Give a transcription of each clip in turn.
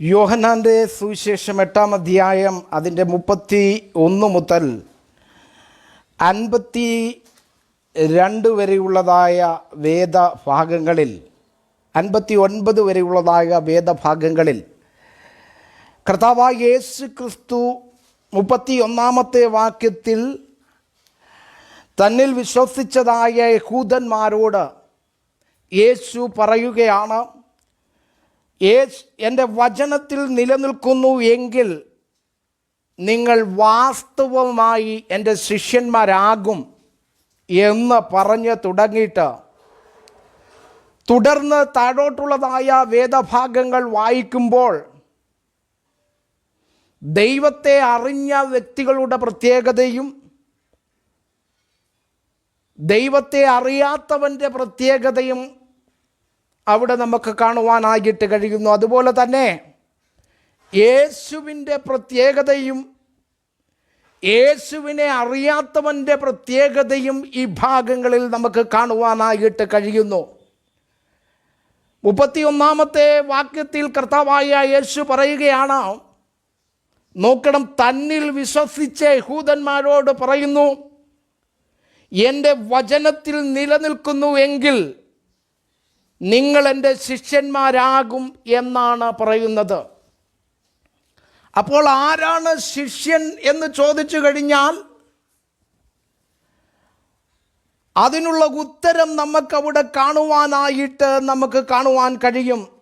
യോഹനാന്റെ സുവിശേഷം എട്ടാം അധ്യായം അതിന്റെ മുപ്പത്തി ഒന്ന് മുതൽ അൻപത്തി രണ്ട് വരെയുള്ളതായ വേദഭാഗങ്ങളിൽ അൻപത്തി ഒൻപത് വരെയുള്ളതായ വേദഭാഗങ്ങളിൽ കർത്താവായ യേശു ക്രിസ്തു മുപ്പത്തി ഒന്നാമത്തെ വാക്യത്തിൽ തന്നിൽ വിശ്വസിച്ചതായ യഹൂദന്മാരോട് യേശു പറയുകയാണ് എന്റെ വചനത്തിൽ നിലനിൽക്കുന്നു എങ്കിൽ നിങ്ങൾ വാസ്തവമായി എന്റെ ശിഷ്യന്മാരാകും എന്ന് പറഞ്ഞ് തുടങ്ങിയിട്ട് തുടർന്ന് താഴോട്ടുള്ളതായ വേദഭാഗങ്ങൾ വായിക്കുമ്പോൾ ദൈവത്തെ അറിഞ്ഞ വ്യക്തികളുടെ പ്രത്യേകതയും ദൈവത്തെ അറിയാത്തവന്റെ പ്രത്യേകതയും അവിടെ നമുക്ക് കാണുവാനായിട്ട് കഴിയുന്നു. അതുപോലെ തന്നെ യേശുവിന്റെ പ്രത്യേകതയും യേശുവിനെ അറിയാത്തവന്റെ പ്രത്യേകതയും ഈ ഭാഗങ്ങളിൽ നമുക്ക് കാണുവാനായിട്ട് കഴിയുന്നു. മുപ്പത്തിയൊന്നാമത്തെ വാക്യത്തിൽ കർത്താവായ യേശു പറയുകയാണ് നോക്കണം തന്നിൽ വിശ്വസിച്ച യഹൂദന്മാരോട് പറയുന്നു എന്റെ വചനത്തിൽ നിലനിൽക്കുന്നു എങ്കിൽ നിങ്ങൾ എന്റെ ശിഷ്യന്മാരാകും എന്നാണ് പറയുന്നത്. അപ്പോൾ ആരാണ് ശിഷ്യൻ എന്ന് ചോദിച്ചു കഴിഞ്ഞാൽ അതിനുള്ള ഉത്തരം നമുക്കവിടെ കാണുവാനായിട്ട് നമുക്ക് കാണുവാൻ കഴിയും.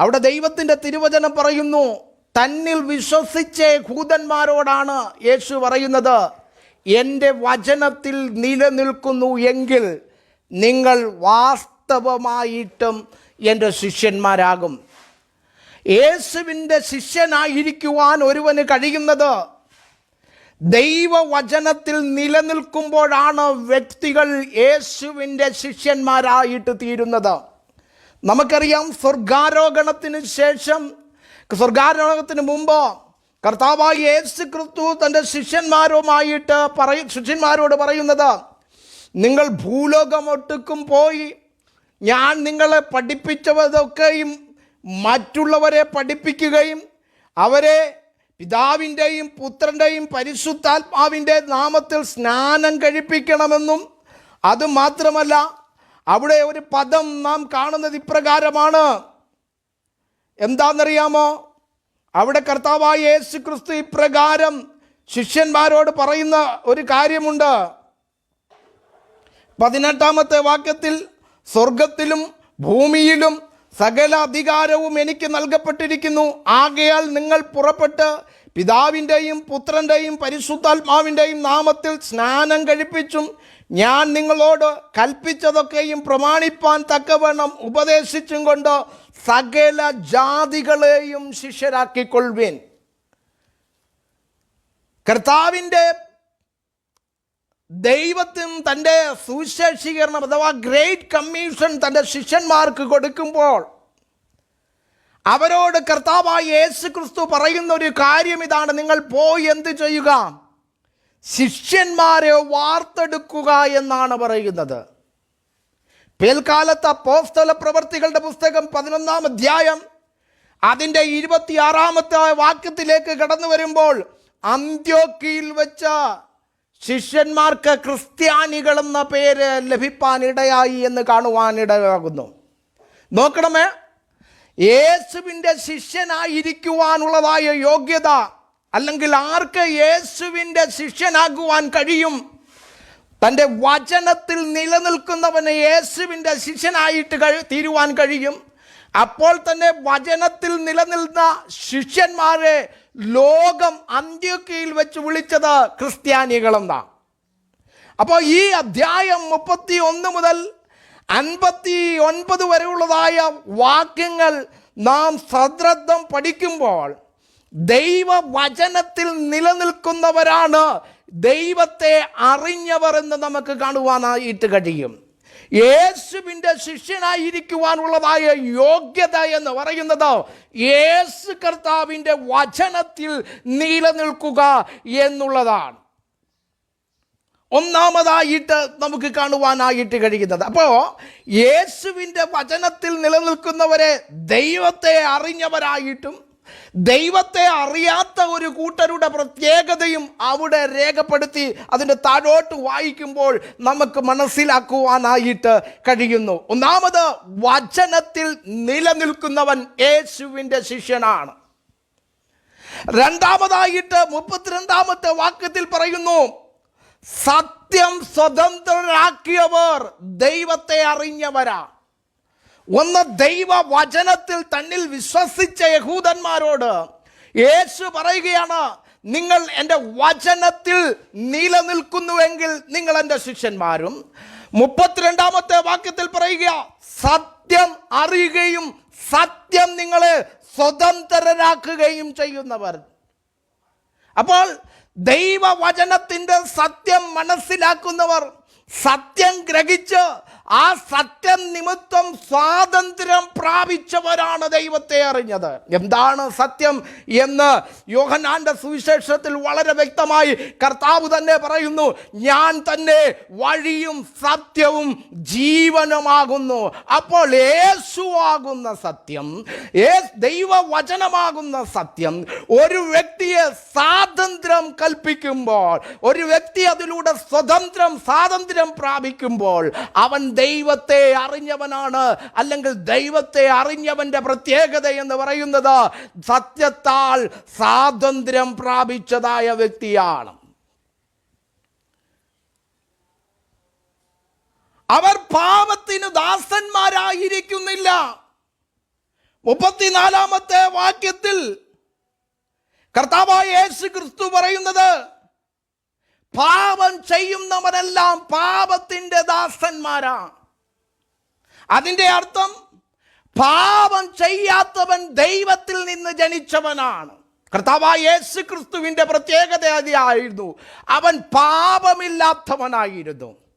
അവിടെ ദൈവത്തിന്റെ തിരുവചനം പറയുന്നു തന്നിൽ വിശ്വസിച്ച ഭൂതന്മാരോടാണ് യേശു പറയുന്നത്. എന്റെ വചനത്തിൽ നിലനിൽക്കുന്നു എങ്കിൽ നിങ്ങൾ വാസ്തവമായിട്ടും എന്റെ ശിഷ്യന്മാരാകും. യേശുവിന്റെ ശിഷ്യനായിരിക്കുവാൻ ഒരുവന് കഴിയുന്നത് ദൈവവചനത്തിൽ നിലനിൽക്കുമ്പോഴാണ് വ്യക്തികൾ യേശുവിന്റെ ശിഷ്യന്മാരായിട്ട് തീരുന്നത്. നമുക്കറിയാം സ്വർഗാരോഹണത്തിന് ശേഷം സ്വർഗാരോഹണത്തിന് മുമ്പ് കർത്താവായ യേശു ക്രിസ്തു തന്റെ ശിഷ്യന്മാരുമായിട്ട് പറയും ശിഷ്യന്മാരോട് പറയുന്നത് നിങ്ങൾ ഭൂലോകമൊട്ടുക്കും പോയി ഞാൻ നിങ്ങളെ പഠിപ്പിച്ചതൊക്കെയും മറ്റുള്ളവരെ പഠിപ്പിക്കുകയും അവരെ പിതാവിന്റെയും പുത്രന്റെയും പരിശുദ്ധാത്മാവിന്റെ നാമത്തിൽ സ്നാനം കഴിപ്പിക്കണമെന്നും അതുമാത്രമല്ല അവിടെ ഒരു പദം നാം കാണുന്നത് ഇപ്രകാരമാണ്. എന്താണെന്നറിയാമോ? അവിടെ കർത്താവായ യേശു ക്രിസ്തു ഇപ്രകാരം ശിഷ്യന്മാരോട് പറയുന്ന ഒരു കാര്യമുണ്ട്. പതിനെട്ടാമത്തെ വാക്യത്തിൽ സ്വർഗത്തിലും ഭൂമിയിലും സകല അധികാരവും എനിക്ക് നൽകപ്പെട്ടിരിക്കുന്നു. ആകയാൽ നിങ്ങൾ പുറപ്പെട്ട് പിതാവിന്റെയും പുത്രന്റെയും പരിശുദ്ധാത്മാവിന്റെയും നാമത്തിൽ സ്നാനം കഴിപ്പിച്ചും ഞാൻ നിങ്ങളോട് കൽപ്പിച്ചതൊക്കെയും പ്രമാണിപ്പാൻ തക്കവണ്ണം ഉപദേശിച്ചും കൊണ്ട് സകല ജാതികളെയും ശിഷ്യരാക്കിക്കൊള്ളുവേൻ. കർത്താവിന്റെ ദൈവത്തിനും തന്റെ സുശേഷീകരണം അഥവാ ഗ്രേറ്റ് കമ്മീഷൻ തന്റെ ശിഷ്യന്മാർക്ക് കൊടുക്കുമ്പോൾ അവരോട് കർത്താവായ യേശു ക്രിസ്തു പറയുന്ന ഒരു കാര്യം ഇതാണ് നിങ്ങൾ പോയി എന്ത് ചെയ്യുക? ശിഷ്യന്മാരെ വാർത്തെടുക്കുക എന്നാണ് പറയുന്നത്. പിൽക്കാലത്ത് പോസ്തല പ്രവർത്തികളുടെ പുസ്തകം പതിനൊന്നാം അധ്യായം അതിന്റെ ഇരുപത്തിയാറാമത്തെ വാക്യത്തിലേക്ക് കടന്നു വരുമ്പോൾ അന്ത്യോക്കിയിൽ വെച്ച ശിഷ്യന്മാർക്ക് ക്രിസ്ത്യാനികൾ എന്ന പേര് ലഭിപ്പാൻ ഇടയായി എന്ന് കാണുവാൻ ഇടയാകുന്നു. നോക്കണമേ യേശുവിന്റെ ശിഷ്യനായിരിക്കുവാനുള്ളതായ യോഗ്യത അല്ലെങ്കിൽ ആർക്ക് യേശുവിന്റെ ശിഷ്യനാകുവാൻ കഴിയും? തന്റെ വചനത്തിൽ നിലനിൽക്കുന്നവന് യേശുവിന്റെ ശിഷ്യനായിട്ട് തീരുവാൻ കഴിയും. അപ്പോൾ തന്നെ വചനത്തിൽ നിലനിൽക്കുന്ന ശിഷ്യന്മാരെ ലോകം അന്ത്യൊക്കെയിൽ വെച്ച് വിളിച്ചത് ക്രിസ്ത്യാനികളെന്നാണ് അപ്പോൾ ഈ അധ്യായം മുപ്പത്തി ഒന്ന് മുതൽ അൻപത്തി ഒൻപത് വരെയുള്ളതായ വാക്യങ്ങൾ നാം സദ്രദ്ധം പഠിക്കുമ്പോൾ ദൈവവചനത്തിൽ നിലനിൽക്കുന്നവരാണ് ദൈവത്തെ അറിഞ്ഞവർ എന്ന് നമുക്ക് കാണുവാനായിട്ട് കഴിയും. യേശുവിന്റെ ശിഷ്യനായിരിക്കുവാനുള്ളതായ യോഗ്യത എന്ന് പറയുന്നത് യേശു കർത്താവിന്റെ വചനത്തിൽ നിലനിൽക്കുക എന്നുള്ളതാണ്. ഒന്നാമതായിട്ട് നമുക്ക് കാണുവാനായിട്ട് കഴിയുന്നത്. അപ്പോൾ യേശുവിന്റെ വചനത്തിൽ നിലനിൽക്കുന്നവരെ ദൈവത്തെ അറിഞ്ഞവരായിട്ടും ദൈവത്തെ അറിയാത്ത ഒരു കൂട്ടരുടെ പ്രത്യേകതയും അവിടെ രേഖപ്പെടുത്തി അതിന്റെ താഴോട്ട് വായിക്കുമ്പോൾ നമുക്ക് മനസ്സിലാക്കുവാനായിട്ട് കഴിയുന്നു. ഒന്നാമത് വചനത്തിൽ നിലനിൽക്കുന്നവൻ യേശുവിന്റെ ശിഷ്യനാണ്. രണ്ടാമതായിട്ട് മുപ്പത്തിരണ്ടാമത്തെ വാക്യത്തിൽ പറയുന്നു സത്യം സ്വതന്ത്രരാക്കിയവർ ദൈവത്തെ അറിഞ്ഞവരാ. ഒന്ന് ദൈവ വചനത്തിൽ തന്നിൽ വിശ്വസിച്ച യഹൂദന്മാരോട് യേശു പറയുകയാണ് നിങ്ങൾ എന്റെ വചനത്തിൽ നിലനിൽക്കുന്നുവെങ്കിൽ നിങ്ങൾ എന്റെ ശിഷ്യന്മാരും. മുപ്പത്തിരണ്ടാമത്തെ വാക്യത്തിൽ പറയുക സത്യം അറിയുകയും സത്യം നിങ്ങളെ സ്വതന്ത്രരാക്കുകയും ചെയ്യുന്നവർ. അപ്പോൾ ദൈവവചനത്തിന്റെ സത്യം മനസ്സിലാക്കുന്നവർ സത്യം ഗ്രഹിച്ച് ആ സത്യം നിമിത്തം സ്വാതന്ത്ര്യം പ്രാപിച്ചവരാണ് ദൈവത്തെ അറിഞ്ഞത്. എന്താണ് സത്യം എന്ന് യോഹനാന്റെ സുവിശേഷത്തിൽ വളരെ വ്യക്തമായി കർത്താവ് തന്നെ പറയുന്നു ഞാൻ തന്നെ വഴിയും സത്യവും ജീവനുമാകുന്നു. അപ്പോൾ യേശുവാകുന്ന സത്യം ദൈവവചനമാകുന്ന സത്യം ഒരു വ്യക്തിയെ സ്വാതന്ത്ര്യം കൽപ്പിക്കുമ്പോൾ ഒരു വ്യക്തി അതിലൂടെ സ്വതന്ത്രം സ്വാതന്ത്ര്യം പ്രാപിക്കുമ്പോൾ അവൻ ദൈവത്തെ അറിഞ്ഞവനാണ് അല്ലെങ്കിൽ ദൈവത്തെ അറിഞ്ഞവന്റെ പ്രത്യേകത എന്ന് പറയുന്നത് സത്യത്താൽ സ്വാതന്ത്ര്യം പ്രാപിച്ചതായ വ്യക്തിയാണ്. അവർ പാപത്തിന് ദാസന്മാരായിരിക്കുന്നില്ല. മുപ്പത്തിനാലാമത്തെ വാക്യത്തിൽ കർത്താവായ യേശു ക്രിസ്തു പറയുന്നത് പാപം ചെയ്യുന്നവരെല്ലാം പാപത്തിന്റെ ദാസന്മാരാ. അതിന്റെ അർത്ഥം പാപം ചെയ്യാത്തവൻ ദൈവത്തിൽ നിന്ന് ജനിച്ചവനാണ്. കർത്താവായ യേശു ക്രിസ്തുവിന്റെ പ്രത്യേകത അതായിരുന്നു അവൻ പാപമില്ലാത്തവനായിരുന്നു.